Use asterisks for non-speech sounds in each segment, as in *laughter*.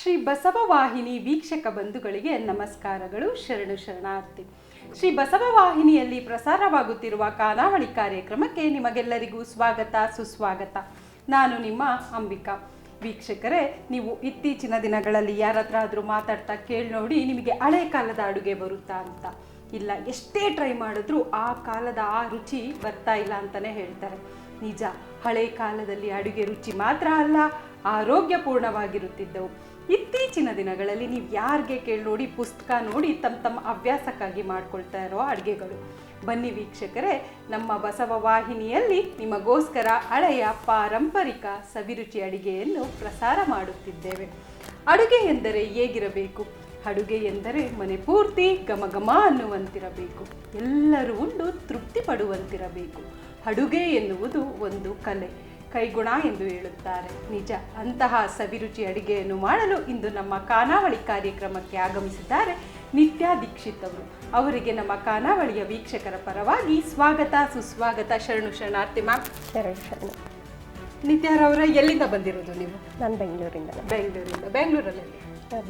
ಶ್ರೀ ಬಸವವಾಹಿನಿ ವೀಕ್ಷಕ ಬಂಧುಗಳಿಗೆ ನಮಸ್ಕಾರಗಳು, ಶರಣು ಶರಣಾರ್ಥಿ. ಶ್ರೀ ಬಸವ ವಾಹಿನಿಯಲ್ಲಿ ಪ್ರಸಾರವಾಗುತ್ತಿರುವ ಖಾನಾವಳಿ ಕಾರ್ಯಕ್ರಮಕ್ಕೆ ನಿಮಗೆಲ್ಲರಿಗೂ ಸ್ವಾಗತ, ಸುಸ್ವಾಗತ. ನಾನು ನಿಮ್ಮ ಅಂಬಿಕಾ. ವೀಕ್ಷಕರೇ, ನೀವು ಇತ್ತೀಚಿನ ದಿನಗಳಲ್ಲಿ ಯಾರ ಹತ್ರ ಆದರೂ ಮಾತಾಡ್ತಾ ಕೇಳಿ ನೋಡಿ ನಿಮಗೆ ಹಳೆ ಕಾಲದ ಅಡುಗೆ ಬರುತ್ತಾ ಅಂತ. ಇಲ್ಲ, ಎಷ್ಟೇ ಟ್ರೈ ಮಾಡಿದ್ರೂ ಆ ಕಾಲದ ಆ ರುಚಿ ಬರ್ತಾ ಇಲ್ಲ ಅಂತಲೇ ಹೇಳ್ತಾರೆ. ನಿಜ, ಹಳೆ ಕಾಲದಲ್ಲಿ ಅಡುಗೆ ರುಚಿ ಮಾತ್ರ ಅಲ್ಲ ಆರೋಗ್ಯಪೂರ್ಣವಾಗಿರುತ್ತಿದ್ದವು ಇತ್ತೀಚಿನ ದಿನಗಳಲ್ಲಿ ನೀವು ಯಾರಿಗೆ ಕೇಳಿ ನೋಡಿ ಪುಸ್ತಕ ನೋಡಿ ತಮ್ಮ ತಮ್ಮ ಹವ್ಯಾಸಕ್ಕಾಗಿ ಮಾಡ್ಕೊಳ್ತಾ ಇರೋ ಅಡುಗೆಗಳು. ಬನ್ನಿ ವೀಕ್ಷಕರೇ, ನಮ್ಮ ಬಸವ ವಾಹಿನಿಯಲ್ಲಿ ನಿಮಗೋಸ್ಕರ ಹಳೆಯ ಪಾರಂಪರಿಕ ಸವಿರುಚಿ ಅಡುಗೆಯನ್ನು ಪ್ರಸಾರ ಮಾಡುತ್ತಿದ್ದೇವೆ. ಅಡುಗೆ ಎಂದರೆ ಹೇಗಿರಬೇಕು? ಅಡುಗೆ ಎಂದರೆ ಮನೆ ಪೂರ್ತಿ ಘಮ ಅನ್ನುವಂತಿರಬೇಕು. ಎಲ್ಲರೂ ಉಂಡು ತೃಪ್ತಿ ಪಡುವಂತಿರಬೇಕು ಅಡುಗೆ ಎನ್ನುವುದು ಒಂದು ಕಲೆ. ಕೈಗುಣ ಎಂದು ಹೇಳುತ್ತಾರೆ. ನಿಜ ಅಂತಹ ಸವಿರುಚಿ ಅಡಿಗೆಯನ್ನು ಮಾಡಲು ಇಂದು ನಮ್ಮ ಖಾನಾವಳಿ ಕಾರ್ಯಕ್ರಮಕ್ಕೆ ಆಗಮಿಸಿದ್ದಾರೆ ನಿತ್ಯಾ ದೀಕ್ಷಿತ್ ಅವರು. ಅವರಿಗೆ ನಮ್ಮ ಖಾನಾವಳಿಯ ವೀಕ್ಷಕರ ಪರವಾಗಿ ಸ್ವಾಗತ ಸುಸ್ವಾಗತ ಶರಣು ಶರಣಾರ್ಥಿ ಮ್ಯಾಮ್. ಶರಣ ನಿತ್ಯಾರವರ ಎಲ್ಲಿಂದ ಬಂದಿರೋದು ನೀವು? ನಾನು ಬೆಂಗಳೂರಿಂದ ಬೆಂಗಳೂರಿಂದ. ಬೆಂಗಳೂರಲ್ಲಿ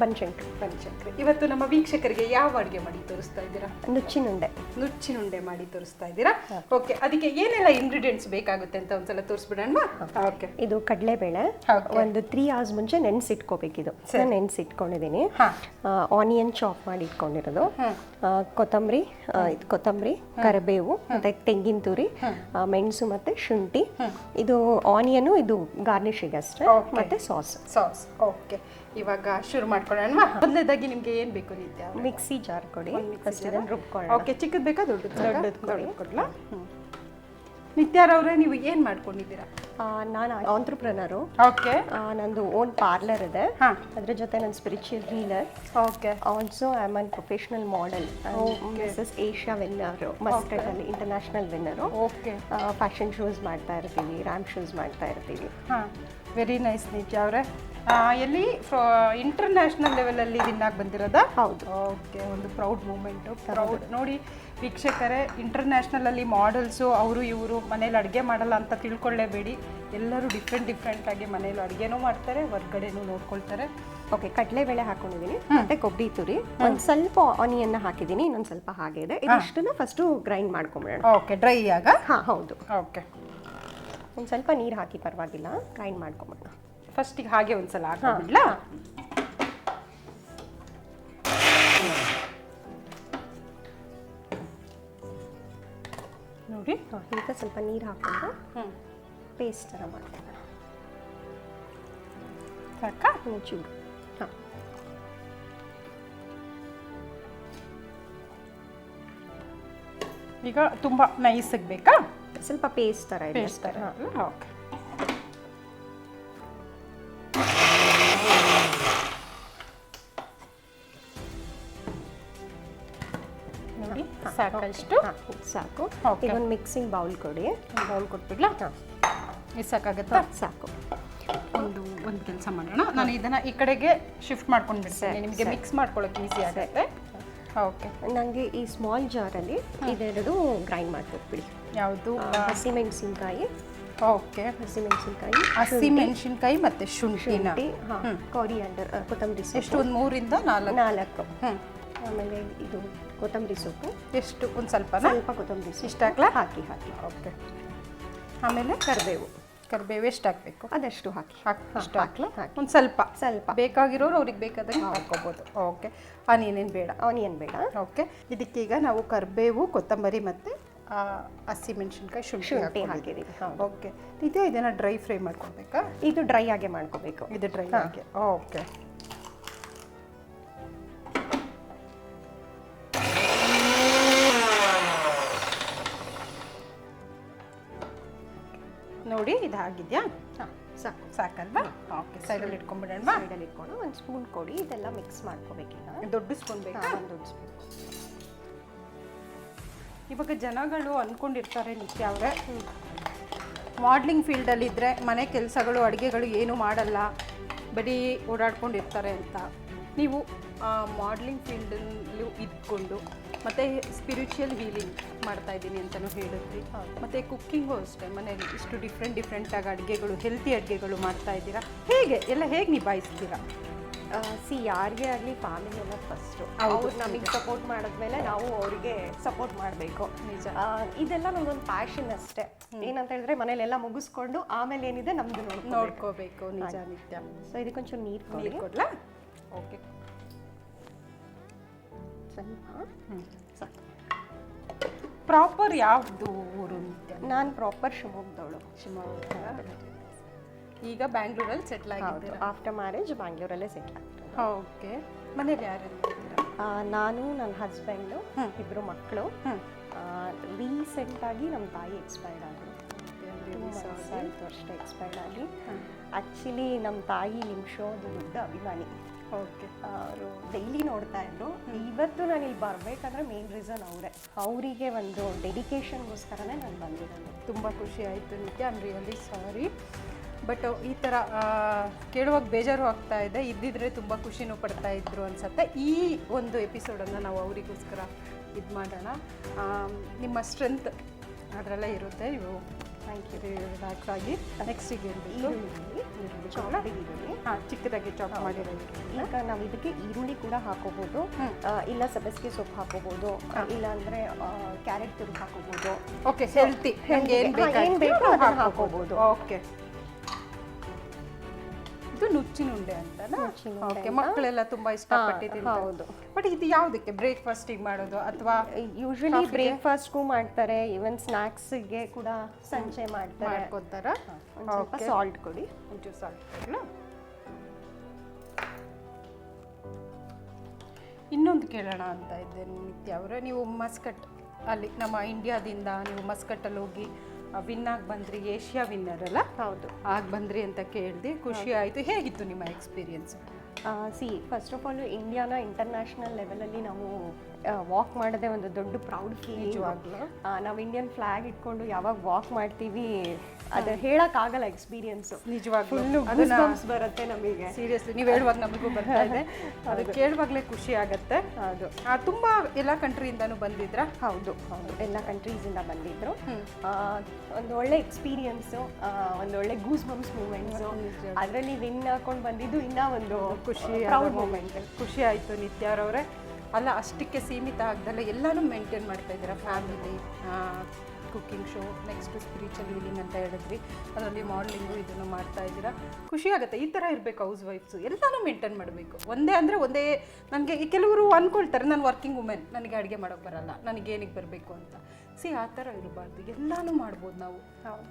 ಬನಶಂಕರಿ ಬನಶಂಕರಿ. ಇವತ್ತು ನಮ್ಮ ವೀಕ್ಷಕರಿಗೆ ಯಾವ ಅಡುಗೆ ಮಾಡಿ ತೋರಿಸ್ತಾ ಇದ್ದೀರಾ? ನುಚ್ಚಿನುಂಡೆ. ನುಚ್ಚಿನುಂಡೆ ಮಾಡಿ ತೋರಿಸ್ತಾ ಇದ್ದೀರಾ? ಓಕೆ ಅದಕ್ಕೆ ಏನೆಲ್ಲ ಇಂಗ್ರೀಡಿಯೆಂಟ್ಸ್ ಬೇಕಾಗುತ್ತೆ ಅಂತ ಒಂದ್ಸಲ ತೋರಿಸ್ಬಿಡೋಣ ಓಕೆ ಇದು ಕಡಲೆಬೇಳೆ. ಒಂದು ತ್ರೀ ಅವರ್ಸ್ ಮುಂಚೆ ನೆನೆಸಿಟ್ಕೋಬೇಕಿದು. ನಾನು ನೆನೆಸಿಟ್ಕೊಂಡಿದ್ದೀನಿ. ಆನಿಯನ್ ಚಾಪ್ ಮಾಡಿ ಇಟ್ಕೊಂಡಿರೋದು. ಕೊತ್ತಂಬರಿ ಇದು ಕೊತ್ತಂಬರಿ ಕರಿಬೇವು ಮತ್ತೆ ತೆಂಗಿನ ತುರಿ ಮೆಣಸು ಮತ್ತೆ ಶುಂಠಿ. ಇದು ಆನಿಯನು ಇದು ಗಾರ್ನಿಶಿಗೆ ಅಷ್ಟೇ. ಮತ್ತೆ ಸಾಸ್ ಸಾಸ್ ಓಕೆ ಇವಾಗ ಶುರು ಮಾಡ್ಕೊಳ್ಳೋಣ ಮೊದಲನೇದಾಗಿ ನಿಮ್ಗೆ ಏನ್ ಬೇಕು ನಿತ್ಯ ಮಿಕ್ಸಿ ಜಾರ್ ಕೊಡಿ. ಫಸ್ಟ್ ಇದನ್ನು ರುಬ್ಕೊಳ್ಳಿ ಓಕೆ ಚಿಕ್ಕದ್ ಬೇಕಾ ದೊಡ್ಡದು ದೊಡ್ಡದು ಕೊಡಿ. ಕೊಡ್ಲಾ? ನಿತ್ಯಾರವ್ರೆ ನೀವು ಏನು ಮಾಡ್ಕೊಂಡಿದ್ದೀರಾ? ನಾನು ಆಂಟ್ರಪ್ರನರು ಓಕೆ ನಂದು ಓನ್ ಪಾರ್ಲರ್ ಇದೆ. ಅದರ ಅದ್ರ ಜೊತೆ ನನ್ನ spiritual healer okay also I am an professional model Mrs Asia winner ಮಸ್ಕಟಲ್ಲಿ international winner okay fashion shows ಮಾಡ್ತಾ ಇರ್ತೀವಿ ರ್ಯಾಂಪ್ ಶೋಸ್ ಮಾಡ್ತಾ ಇರ್ತೀವಿ. ಹಾ. ವೆರಿ ನೈಸ್ ನಿತ್ಯ ಅವರೇ. ಎಲ್ಲಿ ಇಂಟರ್ನ್ಯಾಷನಲ್ ಲೆವೆಲಲ್ಲಿ ವಿನ್ ಆಗಿ ಬಂದಿರೋದಾ? ಹೌದು. ಓಕೆ ಒಂದು ಪ್ರೌಡ್ ಮೂಮೆಂಟು ಪ್ರೌಡ್ ನೋಡಿ ವೀಕ್ಷಕರೇ ಇಂಟರ್ನ್ಯಾಷನಲಲ್ಲಿ ಮಾಡೆಲ್ಸು ಅವರು ಇವರು ಮನೇಲಿ ಅಡುಗೆ ಮಾಡಲ್ಲ ಅಂತ ತಿಳ್ಕೊಳ್ಳೇಬೇಡಿ ಎಲ್ಲರೂ ಡಿಫ್ರೆಂಟ್ ಆಗಿ ಮನೇಲಿ ಅಡುಗೆನೂ ಮಾಡ್ತಾರೆ ಹೊರ್ಗಡೆನೂ ನೋಡ್ಕೊಳ್ತಾರೆ. ಓಕೆ ಕಡಲೆಬೇಳೆ ಹಾಕೊಂಡಿದ್ದೀನಿ ಮತ್ತೆ ಕೊಬ್ಬರಿ ತುರಿ. ಒಂದು ಸ್ವಲ್ಪ ಆನಿಯನ್ನ ಹಾಕಿದ್ದೀನಿ ಇನ್ನೊಂದು ಸ್ವಲ್ಪ ಹಾಗೆ ಇದೆ. ಇದಿಷ್ಟನ್ನ ಫಸ್ಟು ಗ್ರೈಂಡ್ ಮಾಡ್ಕೊಂಬಿಡೋಣ. ಓಕೆ ಡ್ರೈ ಆಗ? ಹಾಂ ಹೌದು. ಓಕೆ. ಒಂದು ಸ್ವಲ್ಪ ನೀರು ಹಾಕಿ ಪರವಾಗಿಲ್ಲ ಗ್ರೈಂಡ್ ಮಾಡ್ಕೊಂಬಿಡೋಣ. ಫಸ್ಟಿಗೆ ಹಾಗೆ ಒಂದ್ಸಲ ಹಾಕ್ಬಿಡ್ಲಾ? ನೋಡಿ. ಈಗ ಸ್ವಲ್ಪ ನೀರು ಹಾಕೊಂಡು ಪೇಸ್ಟ್ ಥರ ಮಾಡ್ಕೊಳ್ಳೋಣ. ಸಾಕ ಚೂರು. ಹಾಂ. ಈಗ ತುಂಬ ನೈಸಾಗಿ ಬೇಕಾ? ಸ್ವಲ್ಪ ಪೇಸ್ಟ್ ಥರ ಪೇಸ್ಟ್ ಥರ. ಓಕೆ. ಸಾಕಷ್ಟು. ಸಾಕು. ಒಂದು ಇದೊಂದು ಮಿಕ್ಸಿಂಗ್ ಬೌಲ್ ಕೊಡಿ ಬೌಲ್ ಕೊಟ್ಬಿಡ್ಲಾ? ಇದು ಸಾಕಾಗತ್ತಾ? ಸಾಕು. ಒಂದು ಒಂದು ಕೆಲಸ ಮಾಡೋಣ. ನಾನು ಇದನ್ನ ಈ ಕಡೆಗೆ ಶಿಫ್ಟ್ ಮಾಡ್ಕೊಂಡು ಬಿಡ್ತೇನೆ ನಿಮಗೆ ಮಿಕ್ಸ್ ಮಾಡ್ಕೊಳ್ಳೋಕೆ ಈಸಿ ಆಗುತ್ತೆ. ಓಕೆ. ನನಗೆ ಈ ಸ್ಮಾಲ್ ಜಾರಲ್ಲಿ ಇದೆರಡು ಗ್ರೈಂಡ್ ಮಾಡ್ಕೊಟ್ಬಿಡಿ. ಯಾವುದು? ಹಸಿಮೆಣಸಿನ್ಕಾಯಿ ಓಕೆ. ಹಸಿಮೆಣಸಿನ್ಕಾಯಿ ಹಸಿ ಮೆಣಸಿನ್ಕಾಯಿ ಮತ್ತೆ ಶುಂಠಿ ಹಾಂ ಕೊರಿಯಾಂಡರ್ ಕೊತ್ತಂಬರಿ ಎಷ್ಟು ಒಂದು ಮೂರಿಂದ ನಾಲ್ಕು? ನಾಲ್ಕು. ಹ್ಞೂ ಆಮೇಲೆ ಇದು ಕೊತ್ತಂಬರಿ ಸೊಪ್ಪು. ಎಷ್ಟು? ಒಂದು ಸ್ವಲ್ಪ ಸ್ವಲ್ಪ ಕೊತ್ತಂಬರಿ ಸೊಪ್ಪು. ಇಷ್ಟ ಹಾಕ್ಲಾ ಹಾಕಿ ಹಾಕಿ. ಓಕೆ. ಆಮೇಲೆ ಕರಿಬೇವು. ಕರಿಬೇವು ಎಷ್ಟು ಹಾಕಬೇಕು? ಅದಷ್ಟು ಹಾಕಿ? ಹಾಕಿ ಅಷ್ಟು ಹಾಕ್ಲಾ? ಹಾಕಿ. ಒಂದು ಸ್ವಲ್ಪ. ಸ್ವಲ್ಪ. ಬೇಕಾಗಿರೋರು ಅವ್ರಿಗೆ ಬೇಕಾದಂಗೆ ಹಾಕೋಬೋದು. ಓಕೆ. ಆನಿಯನೇನು ಬೇಡ? ಆನಿಯನ್ ಬೇಡ. ಓಕೆ. ಇದಕ್ಕೀಗ ನಾವು ಕರಿಬೇವು ಕೊತ್ತಂಬರಿ ಮತ್ತು ಹಸಿಮೆಣಸಿನ್ಕಾಯಿ ಶುಂಠಿ ಶುಂಠಿ ಹಾಕಿದ್ದೀವಿ ಓಕೆ. ಇದು ಇದನ್ನು ಡ್ರೈ ಫ್ರೈ ಮಾಡ್ಕೋಬೇಕಾ? ಇದು ಡ್ರೈ ಆಗೇ ಮಾಡ್ಕೋಬೇಕು. ಇದು ಡ್ರೈ ಆಗಿ. ಓಕೆ. ನೋಡಿ ಇದಾಗಿದೆಯಾ? ಹಾಂ ಸಾಕು. ಸಾಕಲ್ವಾ? ಓಕೆ ಸೈಡಲ್ಲಿ ಇಟ್ಕೊಂಡ್ಬಿಡೋಣ ಸೈಡಲ್ಲಿ ಇಟ್ಕೊಂಡು ಒಂದು ಸ್ಪೂನ್ ಕೊಡಿ ಇದೆಲ್ಲ ಮಿಕ್ಸ್ ಮಾಡ್ಕೋಬೇಕೀಗ. ದೊಡ್ಡ ಸ್ಪೂನ್ ಬೇಕಾ? ಒಂದು ಸ್ಪೂನ್. ಇವಾಗ ಜನಗಳು ಅಂದ್ಕೊಂಡಿರ್ತಾರೆ ನಿತ್ಯ ಅವರೇ. ಮಾಡ್ಲಿಂಗ್ ಫೀಲ್ಡಲ್ಲಿದ್ದರೆ ಮನೆ ಕೆಲಸಗಳು ಅಡುಗೆಗಳು ಏನೂ ಮಾಡಲ್ಲ. ಬರೀ ಓಡಾಡ್ಕೊಂಡಿರ್ತಾರೆ ಅಂತ. ನೀವು ಮಾಡ್ಲಿಂಗ್ ಫೀಲ್ಡಲ್ಲೂ ಇದ್ಕೊಂಡು ಮತ್ತು ಸ್ಪಿರಿಚುವಲ್ ಹೀಲಿಂಗ್ ಮಾಡ್ತಾ ಇದ್ದೀನಿ ಅಂತಲೂ ಹೇಳಿದ್ರಿ. ಮತ್ತು ಕುಕ್ಕಿಂಗು ಅಷ್ಟೇ ಮನೆಯಲ್ಲಿ ಇಷ್ಟು ಡಿಫ್ರೆಂಟ್ ಡಿಫ್ರೆಂಟಾಗಿ ಅಡುಗೆಗಳು ಹೆಲ್ತಿ ಅಡುಗೆಗಳು ಮಾಡ್ತಾ ಇದ್ದೀರಾ? ಹೇಗೆ? ಎಲ್ಲ ಹೇಗೆ ನಿಭಾಯಿಸ್ತೀರಾ? ಸಿ ಯಾರಿಗೆ ಆಗಲಿ ಫ್ಯಾಮಿಲಿ ಎಲ್ಲ ಫಸ್ಟು ಅವ್ರು ನಮಗೆ ಸಪೋರ್ಟ್ ಮಾಡಿದ್ಮೇಲೆ ನಾವು ಅವರಿಗೆ ಸಪೋರ್ಟ್ ಮಾಡಬೇಕು. ನಿಜ. ಇದೆಲ್ಲ ನಮಗೊಂದು ಪ್ಯಾಷನ್ ಅಷ್ಟೇ. ಏನಂತ ಹೇಳಿದ್ರೆ ಮನೇಲೆಲ್ಲ ಮುಗಿಸ್ಕೊಂಡು ಆಮೇಲೆ ಏನಿದೆ ನಮ್ದು ನೋಡ್ಕೋಬೇಕು. ನಿಜ ನಿತ್ಯ. ಸೊ ಇದಕ್ಕೊಂಚೂರು ನೀರು ನೀರು ಕೊಡ್ಲಾ? ಓಕೆ ಸ್ವಲ್ಪ ಸಾಕು ಪ್ರಾಪರ್ ಯಾವ್ದು ಊರು ನಾನು ಪ್ರಾಪರ್ ಶಿವಮೊಗ್ಗದವಳು. ಶಿವಮೊಗ್ಗ ಈಗ ಬ್ಯಾಂಗ್ಳೂರಲ್ಲಿ ಸೆಟ್ಲ್ ಆಗಿದ್ದು ಆಫ್ಟರ್ ಮ್ಯಾರೇಜ್ ಬ್ಯಾಂಗ್ಳೂರಲ್ಲೇ ಸೆಟ್ಲ್ ಆಗ್ತದೆ. ಓಕೆ ಮನೇಲಿ ಯಾರಿದ್ದೀರಾ ನಾನು ನನ್ನ ಹಸ್ಬೆಂಡು ಇಬ್ಬರು ಮಕ್ಕಳು. ರೀಸೆಂಟಾಗಿ ನಮ್ಮ ತಾಯಿ ಎಕ್ಸ್ಪೈರ್ಡ್ ಆದರು. ಅಷ್ಟೇ ಎಕ್ಸ್ಪೈರ್ಡ್ ಆಗಿ. ಆ್ಯಕ್ಚುಲಿ ನಮ್ಮ ತಾಯಿ ನಿಮ್ಮ ಶೋದು ದೊಡ್ಡ ಅಭಿಮಾನಿ. ಓಕೆ. ಅವರು ಡೈಲಿ ನೋಡ್ತಾ ಇದ್ರು. ಇವತ್ತು ನಾನು ಇಲ್ಲಿ ಬರಬೇಕಂದ್ರೆ ಮೇನ್ ರೀಸನ್ ಅವರೇ. ಅವರಿಗೆ ಒಂದು ಡೆಡಿಕೇಶನ್ಗೋಸ್ಕರನೇ ನಾನು ಬಂದಿರೋದು ತುಂಬ ಖುಷಿ ಆಯಿತು ನಿತ್ಯ. ಐ ರಿಯಲಿ ಸಾರಿ ಬಟ್ ಈ ಥರ ಕೇಳುವಾಗ ಬೇಜಾರು ಆಗ್ತಾ ಇದೆ. ಇದ್ದಿದ್ರೆ ತುಂಬ ಖುಷಿನೂ ಪಡ್ತಾ ಇದ್ರು ಅನ್ಸುತ್ತೆ. ಈ ಒಂದು ಎಪಿಸೋಡನ್ನು ನಾವು ಅವರಿಗೋಸ್ಕರ ಇದು ಮಾಡೋಣ. ನಿಮ್ಮ ಸ್ಟ್ರೆಂತ್ ಅದರಲ್ಲೇ ಇರುತ್ತೆ. ನೀವು ಥ್ಯಾಂಕ್ ಯು ರಿಲ್ಯಾಕ್ಸ್ ಆಗಿ ನೆಕ್ಸ್ಟಿಗೆ ಚಾಪಿಗೆ ಈರುಳ್ಳಿ. ಹಾಂ ಚಿಕ್ಕದಾಗಿ ಚಾಪ್ ಮಾಡಿರೋ ಈಗ ನಾವು ಇದಕ್ಕೆ ಈರುಳ್ಳಿ ಕೂಡ ಹಾಕೋಬಹುದು ಇಲ್ಲ ಸಬ್ಬಸಿಗೆ ಸೊಪ್ಪು ಹಾಕೋಬೋದು. ಇಲ್ಲ ಅಂದರೆ ಕ್ಯಾರೆಟ್ ತುರಿ ಹಾಕೋಬಹುದು ಓಕೆ ಹೆಲ್ತಿ ಏನು ಬೇಕು ಏನ್ ಹಾಕೋಬೋದು. ಹಾಕೋಬೋದು. ಓಕೆ ನುಚ್ಚಿನ ಉಂಡೆ ಅಂತಲ್ಲ ಓಕೆ. ಮಕ್ಕಳೆಲ್ಲ ತುಂಬಾ ಇಷ್ಟಪಟ್ಟು ತಿಂತಾರೆ ಹೌದು. ಬಟ್ ಇದು ಯಾವುದಕ್ಕೆ ಬ್ರೇಕ್ಫಾಸ್ಟಿಗೆ ಮಾಡೋದು ಅಥವಾ ಯೂಶಲಿ ಬ್ರೇಕ್ಫಾಸ್ಟ್ಗೂ ಮಾಡ್ತಾರೆ ಈವನ್ ಸ್ನ್ಯಾಕ್ಸ್ಗೆ ಕೂಡ ಸಂಜೆ ಮಾಡ್ತಾರೆ. ಮಾಡ್ಕೊತಾರ ಸ್ವಲ್ಪ ಸಾಲ್ಟ್ ಕೊಡಿ. ಒಂಚೂರು ಸಾಲ್ಟ್ ಇನ್ನೊಂದು ಕೇಳೋಣ ಅಂತ ಇದ್ದೆ ನಿತ್ಯ ಅವರೇ. ನೀವು ಮಸ್ಕಟ್ ಅಲ್ಲಿ ನಮ್ಮ ಇಂಡಿಯಾದಿಂದ ನೀವು ಮಸ್ಕಟ್ಟಲ್ಲಿ ಹೋಗಿ ವಿನ್ ಆಗಿ ಬಂದ್ರಿ ಏಷ್ಯಾ ವಿನ್ನರ್ ಅಲ್ಲ? ಹೌದು. ಆಗ ಬಂದ್ರಿ ಅಂತ ಕೇಳಿದೆ ಖುಷಿ ಆಯಿತು. ಹೇಗಿತ್ತು ನಿಮ್ಮ experience see first of all ಇಂಡಿಯಾನ international ಲೆವೆಲಲ್ಲಿ ನಾವು ವಾಕ್ ಮಾಡೋದೇ ಒಂದು ದೊಡ್ಡ ಪ್ರೌಡ್ ಫೀಲಿಂಗ್ ನಿಜವಾಗ್ಲೂ. ನಾವು ಇಂಡಿಯನ್ ಫ್ಲಾಗ್ ಇಟ್ಕೊಂಡು ಯಾವಾಗ ವಾಕ್ ಮಾಡ್ತೀವಿ ಅದು ಹೇಳಕ್ಕಾಗಲ್ಲ ಎಕ್ಸ್ಪೀರಿಯನ್ಸ್ ನಿಜವಾಗ್ಲೂ. ಬರುತ್ತೆ ನಮಗೆ. ಸೀರಿಯಸ್ಲಿ ನೀವು ಹೇಳುವಾಗ ನಮಗೂ ಬರ್ತಾ ಇದೆ. *laughs* ಅದು ಕೇಳುವಾಗಲೇ ಖುಷಿ ಆಗತ್ತೆ. ಅದು ಆ, ತುಂಬಾ ಎಲ್ಲ ಕಂಟ್ರಿಯಿಂದನೂ ಬಂದಿದ್ರಾ? ಹೌದು ಹೌದು. ಎಲ್ಲ ಕಂಟ್ರೀಸಿಂದ ಬಂದಿದ್ರು. ಒಂದು ಒಳ್ಳೆ ಎಕ್ಸ್ಪೀರಿಯನ್ಸು ಒಂದು ಒಳ್ಳೆ ಗೂಸ್ ಬಂಪ್ಸ್ ಮೂಮೆಂಟ್ಸು. ಅದರಲ್ಲಿ ವಿನ್ ಹಾಕೊಂಡು ಬಂದಿದ್ದು ಇನ್ನೂ ಒಂದು ಖುಷಿ ಪ್ರೌಡ್ ಮೂಮೆಂಟ್ ಖುಷಿ ಆಯಿತು ನಿತ್ಯಾರವ್ರೆ ಅಲ್ಲ ಅಷ್ಟಕ್ಕೆ ಸೀಮಿತ ಆಗ್ದಲ್ಲ ಎಲ್ಲಾನು ಮೇಂಟೈನ್ ಮಾಡ್ತಾ ಇದ್ದೀರಾ family cooking show next spiritual healing ಅಂತ ಹೇಳಿದ್ರಿ ಅದರಲ್ಲಿ ಮಾಡಲಿಂಗು ಇದನ್ನು ಮಾಡ್ತಾ ಇದ್ದೀರಾ. ಖುಷಿ ಆಗುತ್ತೆ. ಈ ಥರ ಇರಬೇಕು ಹೌಸ್ ವೈಫ್ಸು ಎಲ್ಲಾನು ಮೇಂಟೈನ್ ಮಾಡಬೇಕು. ಒಂದೇ ಅಂದರೆ ಒಂದೇ ನನಗೆ ಕೆಲವರು ಅಂದ್ಕೊಳ್ತಾರೆ ನಾನು ವರ್ಕಿಂಗ್ ವುಮೆನ್ ನನಗೆ ಅಡುಗೆ ಮಾಡೋಕ್ಕೆ ಬರಲ್ಲ. ನನಗೆ ಏನಕ್ಕೆ ಬರಬೇಕು ಅಂತ. ಸಿ ಆ ಥರ ಇರಬಾರ್ದು. ಎಲ್ಲಾನು ಮಾಡ್ಬೋದು ನಾವು.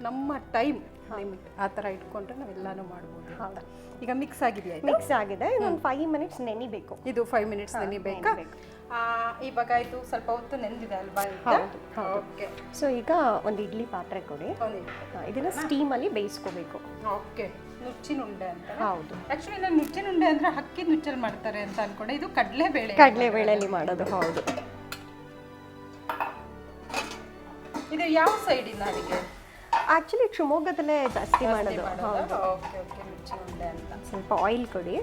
ನಮ್ಮ ಟೈಮ್ ಲಿಮಿಟ್ ಆ ಥರ ಇಟ್ಕೊಂಡ್ರೆ ನಾವು ಎಲ್ಲಾನು ಮಾಡ್ಬೋದು ಅಂತ. ಈಗ ಮಿಕ್ಸ್ ಆಗಿದೆಯಾ ಮಿಕ್ಸ್ ಆಗಿದೆ. ಇನ್ನೊಂದು ಫೈವ್ ಮಿನಿಟ್ಸ್ ನೆನಿಬೇಕು. ಇದು ಫೈವ್ ಮಿನಿಟ್ಸ್ ನೆನಿಬೇಕಾ. ಇವಾಗ ಇದು ಸ್ವಲ್ಪ ಹೊತ್ತು ನೆಂದಿದೆ ಅಲ್ವಾ ಹೌದು. ಓಕೆ ಸೊ ಈಗ ಒಂದು ಇಡ್ಲಿ ಪಾತ್ರೆ ಕೊಡಿ. ಇದನ್ನ ಸ್ಟೀಮಲ್ಲಿ ಬೇಯಿಸ್ಕೋಬೇಕು. ಓಕೆ ನುಚ್ಚಿನ ಉಂಡೆ ಅಂತ ಹೌದು. ಆಕ್ಚುಲಿ ನಾನು ನುಚ್ಚಿನ ಉಂಡೆ ಅಂದ್ರೆ ಅಕ್ಕಿ ನುಚ್ಚಲ್ಲಿ ಮಾಡ್ತಾರೆ ಅಂತ ಅನ್ಕೊಂಡೆ. ಇದು ಕಡಲೆಬೇಳೆ ಕಡಲೆಬೇಳೆಲಿ ಮಾಡೋದು ಹೌದು. ಇದು ಯಾವ ಸೈಡಿನ ಅಡಿಗೆ ಆಕ್ಚುಲಿ ಶಿವಮೊಗ್ಗದಲ್ಲೇ ಜಾಸ್ತಿ ಮಾಡೋದು ಹೌದು. ಓಕೆ ಓಕೆ ನುಚ್ಚಿನ ಉಂಡೆ ಅಂತ. ಸ್ವಲ್ಪ ಆಯಿಲ್ ಕೊಡಿ.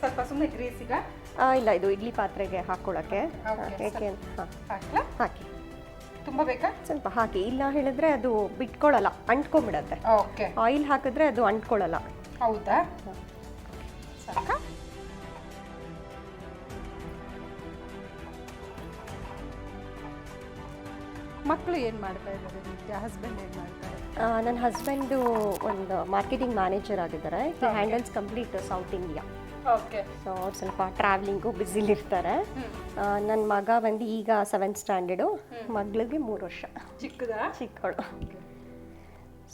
ಸ್ವಲ್ಪ ಸುಮ್ಮನೆ ಗ್ರೀಸಿಗ ಇಲ್ಲ ಇದು ಇಡ್ಲಿ ಪಾತ್ರೆಗೆ ಹಾಕೊಳ್ಳೋಕ್ಕೆ. ಏಕೆ ಹಾಂ. ಹಾಕಿ. ತುಂಬಾ ಬೇಕಾ? ಸ್ವಲ್ಪ ಹಾಕಿ. ಇಲ್ಲ ಹೇಳಿದ್ರೆ ಅದು ಬಿಟ್ಕೊಳ್ಳಲ್ಲ ಅಂಟ್ಕೊಂಡ್ಬಿಡತ್ತೆ. ಓಕೆ. ಆಯಿಲ್ ಹಾಕಿದ್ರೆ ಅದು ಅಂಟ್ಕೊಳ್ಳಲ್ಲ. ಹೌದಾ? ಸಾಕಾ. ಮಕ್ಕಳು ಏನು ಮಾಡ್ತಾ ಇದ್ದಾರೆ ನಿಮಗೆ ಹಸ್ಬೆಂಡ್ ಏನು ಮಾಡ್ತಾರೆ ನನ್ನ ಹಸ್ಬೆಂಡು ಒಂದು ಮಾರ್ಕೆಟಿಂಗ್ ಮ್ಯಾನೇಜರ್ ಆಗಿದ್ದಾರೆ. Handles complete south India so ಅವ್ರು ಸ್ವಲ್ಪ ಟ್ರಾವೆಲಿಂಗು ಬ್ಯುಸಿಲಿರ್ತಾರೆ ನನ್ನ ಮಗ ಬಂದು ಈಗ ಸೆವೆಂತ್ ಸ್ಟ್ಯಾಂಡರ್ಡು ಮಗಳಿಗೆ ಮೂರು ವರ್ಷ. ಚಿಕ್ಕದ? ಚಿಕ್ಕವಳು.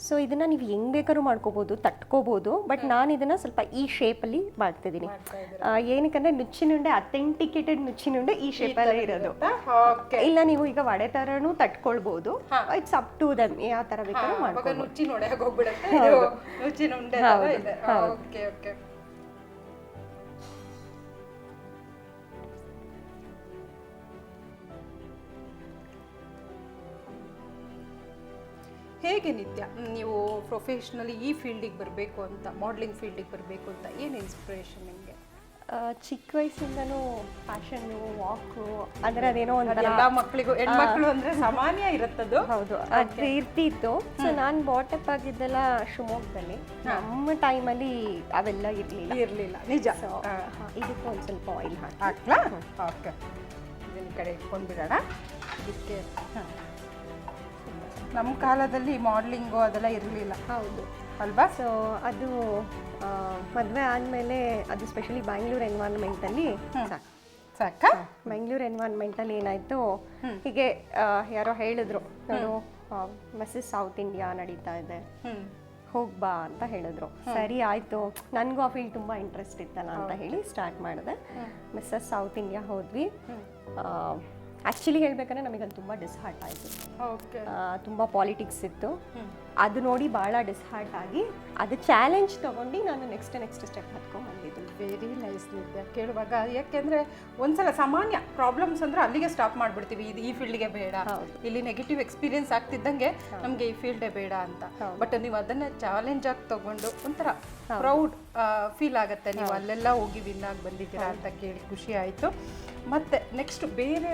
ಸೊ ಇದನ್ನು ನೀವು ಹೆಂಗೆ ಬೇಕಾದ್ರೂ ಮಾಡ್ಕೋಬೋದು ತಟ್ಕೋಬೋದು. ಬಟ್ ನಾನು ಇದನ್ನು ಸ್ವಲ್ಪ ಈ ಶೇಪಲ್ಲಿ ಮಾಡ್ತಿದ್ದೀನಿ. ಏನಕ್ಕೆ ಏನಕ್ಕಂದ್ರೆ ನುಚ್ಚಿನುಂಡೆ ಅಥೆಂಟಿಕೇಟೆಡ್ ನುಚ್ಚಿನುಂಡೆ ಈ ಶೇಪಲ್ಲೇ ಇರೋದು. ಓಕೆ. ಇಲ್ಲ ನೀವು ಈಗ ವಡೆ ಥರನೂ ತಟ್ಕೊಳ್ಬೋದು. ಇಟ್ಸ್ ಅಪ್ ಟು ದಮ್ ಯಾವ ಥರ ಬೇಕಾದ್ರೂ ಮಾಡ್ಬೋದು ಇದು ನುಚ್ಚಿನ ಹೇಗೆ ನಿತ್ಯ? ನೀವು ಪ್ರೊಫೆಷ್ನಲಿ ಈ ಫೀಲ್ಡಿಗೆ ಬರಬೇಕು ಅಂತ ಮಾಡ್ಲಿಂಗ್ ಫೀಲ್ಡಿಗೆ ಬರಬೇಕು ಅಂತ ಏನು ಇನ್ಸ್ಪಿರೇಷನ್ ನಿಮಗೆ? ಚಿಕ್ಕ ವಯಸ್ಸಿಂದನೂ ಫ್ಯಾಷನ್ನು ವಾಕು ಅಂದ್ರೆ ಅದೇನೋ ಒಂದು ಎಲ್ಲ ಮಕ್ಕಳಿಗೂ ಹೆಣ್ಮಕ್ಳು ಅಂದ್ರೆ ಸಾಮಾನ್ಯ ಇರುತ್ತದು? ಹೌದು ಅದು ಇರ್ತಿತ್ತು. ಸೊ ನಾನು ಬಾಟಪ್ ಆಗಿದ್ದೆಲ್ಲ ಶಿವಮೊಗ್ಗದಲ್ಲಿ. ನಮ್ಮ ಟೈಮಲ್ಲಿ ಅವೆಲ್ಲ ಇರಲಿಲ್ಲ. ಇರ್ಲಿಲ್ಲ ನಿಜ. ಇದಕ್ಕೂ ಒಂದು ಸ್ವಲ್ಪ ಆಯಿಲ್ ಹಾಕಿ. ಹಾಕ್ಲಾ? ಓಕೆ ಇದನ್ನ ಈ ಕಡೆ ಇಟ್ಕೊಂಡ್ಬಿಡೋಣ. ಇದಕ್ಕೆ ನಮ್ಮ ಕಾಲದಲ್ಲಿ ಮಾಡ್ಲಿಂಗು ಅದೆಲ್ಲ ಇರಲಿಲ್ಲ. ಹೌದು. ಅಲ್ವಾ? ಸೊ ಅದು ಮದುವೆ ಆದಮೇಲೆ ಅದು ಸ್ಪೆಷಲಿ ಬ್ಯಾಂಗ್ಳೂರ್ ಎನ್ವೈರ್ಮೆಂಟಲ್ಲಿ ಸಾಕ. ಬೆಂಗಳೂರು ಎನ್ವೈರ್ನ್ಮೆಂಟಲ್ಲಿ ಏನಾಯಿತು? ಹೀಗೆ ಯಾರೋ ಹೇಳಿದ್ರು. ನಾನು ಮೆಸಸ್ ಸೌತ್ ಇಂಡಿಯಾ ನಡೀತಾ ಇದೆ. ಹೋಗ್ಬಾ ಅಂತ ಹೇಳಿದ್ರು. ಸರಿ ಆಯಿತು. ನನಗೂ ಆ ಫೀಲ್ಡ್ ತುಂಬ ಇಂಟ್ರೆಸ್ಟ್ ಇತ್ತಲ್ಲ ಅಂತ ಹೇಳಿ ಸ್ಟಾರ್ಟ್ ಮಾಡಿದೆ. ಮಿಸ್ಸಸ್ ಸೌತ್ ಇಂಡಿಯಾ ಹೋದ್ವಿ. ಆ್ಯಕ್ಚುಲಿ ಹೇಳ್ಬೇಕಂದ್ರೆ ನಮಗೆ ಅಲ್ಲಿ ತುಂಬ ಡಿಸ್ಹಾರ್ಟ್ ಆಯಿತು. ಓಕೆ ತುಂಬ ಪಾಲಿಟಿಕ್ಸ್ ಇತ್ತು. ಅದು ನೋಡಿ ಭಾಳ ಡಿಸ್ಹಾರ್ಟ್ ಆಗಿ ಅದು ಚಾಲೆಂಜ್ ತೊಗೊಂಡು ನಾನು ನೆಕ್ಸ್ಟ್ ನೆಕ್ಸ್ಟ್ ಸ್ಟೆಪ್ ಹತ್ಕೊಂಡು ಬಂದಿದ್ದು. ವೆರಿ ನೈಸ್ ನಿತ್ಯ ಕೇಳುವಾಗ ಯಾಕೆಂದ್ರೆ ಒಂದ್ಸಲ ಸಾಮಾನ್ಯ ಪ್ರಾಬ್ಲಮ್ಸ್ ಅಂದ್ರೆ ಅಲ್ಲಿಗೆ ಸ್ಟಾಪ್ ಮಾಡ್ಬಿಡ್ತೀವಿ. ಇದು ಈ ಫೀಲ್ಡ್ಗೆ ಬೇಡ. ಇಲ್ಲಿ ನೆಗೆಟಿವ್ ಎಕ್ಸ್ಪೀರಿಯನ್ಸ್ ಆಗ್ತಿದ್ದಂಗೆ ನಮಗೆ ಈ ಫೀಲ್ಡೇ ಬೇಡ ಅಂತ. ಬಟ್ ನೀವು ಅದನ್ನ ಚಾಲೆಂಜ್ ಆಗಿ ತಗೊಂಡು ಒಂಥರ ಪ್ರೌಡ್ ಫೀಲ್ ಆಗುತ್ತೆ. ನೀವು ಅಲ್ಲೆಲ್ಲ ಹೋಗಿ ವಿನ್ ಆಗಿ ಬಂದಿದ್ದೀರಾ ಅಂತ ಕೇಳಿ ಖುಷಿ ಆಯಿತು. ಮತ್ತೆ ನೆಕ್ಸ್ಟ್ ಬೇರೆ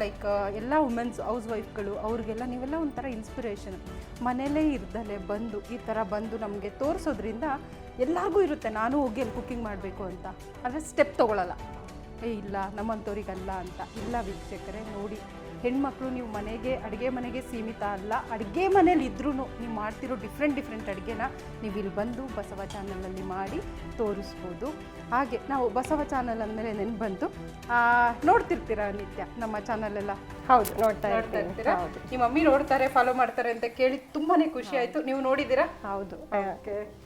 ಲೈಕ್ ಎಲ್ಲ ವುಮೆನ್ಸ್ ಹೌಸ್ ವೈಫ್ಗಳು ಅವ್ರಿಗೆಲ್ಲ ನೀವೆಲ್ಲ ಒಂಥರ ಇನ್ಸ್ಪಿರೇಷನ್ ಮನೇಲೇ ಇರ್ದಲೇ ಬಂದು, ಈ ಥರ ಬಂದು ನಮಗೆ ತೋರಿಸೋದ್ರಿಂದ ಎಲ್ಲರಿಗೂ ಇರುತ್ತೆ, ನಾನು ಹೋಗಿ ಅಲ್ಲಿ ಕುಕ್ಕಿಂಗ್ ಮಾಡಬೇಕು ಅಂತ. ಆದರೆ ಸ್ಟೆಪ್ ತೊಗೊಳಲ್ಲ. ಏ, ಇಲ್ಲ ನಮ್ಮಂಥವ್ರಿಗಲ್ಲ ಅಂತ. ಇಲ್ಲ ವೀಕ್ಷಕರೆ, ನೋಡಿ, ಹೆಣ್ಮಕ್ಳು ನೀವು ಮನೆಗೆ, ಅಡುಗೆ ಮನೆಗೆ ಸೀಮಿತ ಅಲ್ಲ. ಅಡುಗೆ ಮನೇಲಿ ಇದ್ರೂ ನೀವು ಮಾಡ್ತಿರೋ ಡಿಫ್ರೆಂಟ್ ಡಿಫ್ರೆಂಟ್ ಅಡುಗೆನ ನೀವು ಇಲ್ಲಿ ಬಂದು ಬಸವ ಚಾನಲಲ್ಲಿ ಮಾಡಿ ತೋರಿಸ್ಬೋದು. ಹಾಗೆ ನಾವು ಬಸವ ಚಾನಲ್ ಅಂದ್ಮೇಲೆ ನೆನ್ಪು ಬಂತು ಆ, ನೋಡ್ತಿರ್ತೀರಾ ನಿತ್ಯ ನಮ್ಮ ಚಾನಲ್ ಎಲ್ಲ? ಹೌದು ನೋಡ್ತಾ ನೋಡ್ತಾ ಇರ್ತೀನಿ ಇರ್ತೀರಾ? ನಿಮ್ಮ ಮಮ್ಮಿ ನೋಡ್ತಾರೆ ಫಾಲೋ ಮಾಡ್ತಾರೆ ಅಂತ ಕೇಳಿ ತುಂಬಾನೇ ಖುಷಿ ಆಯ್ತು. ನೀವು ನೋಡಿದೀರಾ ಹೌದು.